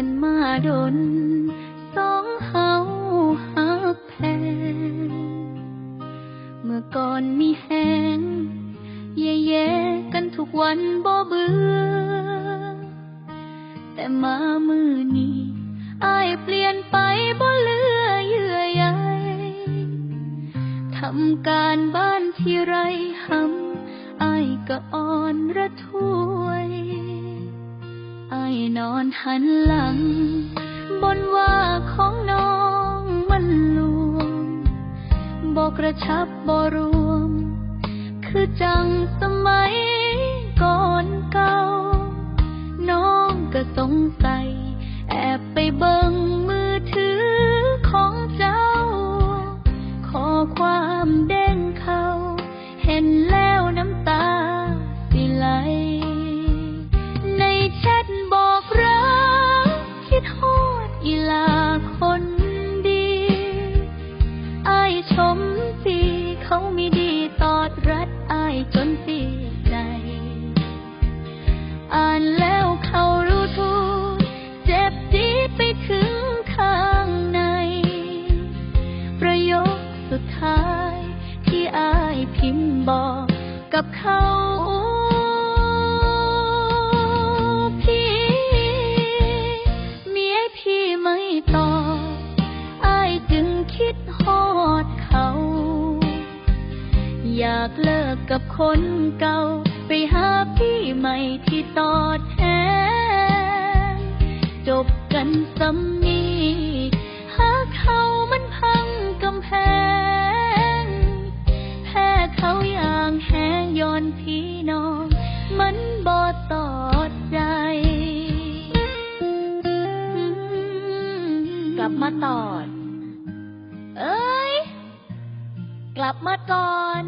กันมาดนสองเฮาหักแพงเมื่อก่อนมีแหงแย่ๆกันทุกวันบ่เบื่อ แต่มามือนี้อายเปลี่ยนไปบ่เหลือเยื่อใยทำการบ้านที่ไรหำอายก็อ่อนระทวย นอนหันหลัง บนว่าของน้องมันลวงบอกกระชับบ่รวม คือจังสมัยก่อนเก่า น้องก็สงสัย อ่านแล้วเขารู้ทุกเจ็บจีดไปถึงข้างใน ประโยคสุดท้าย ที่อายพิมพ์บอกกับเขาพี่เมียพี่ไม่ตอบอจึงคิดฮอดเขา อยากเลิกกับคนเก่า ไปหาพี่ใหม่ที่ตอดแทนจบกันสำนีหาเขามันพังกำแพง แพ้เขาอย่างแห้งย้อนพี่น้อง มันบ่ตอดใจ กลับมาตอด เอ้ย กลับมาก่อน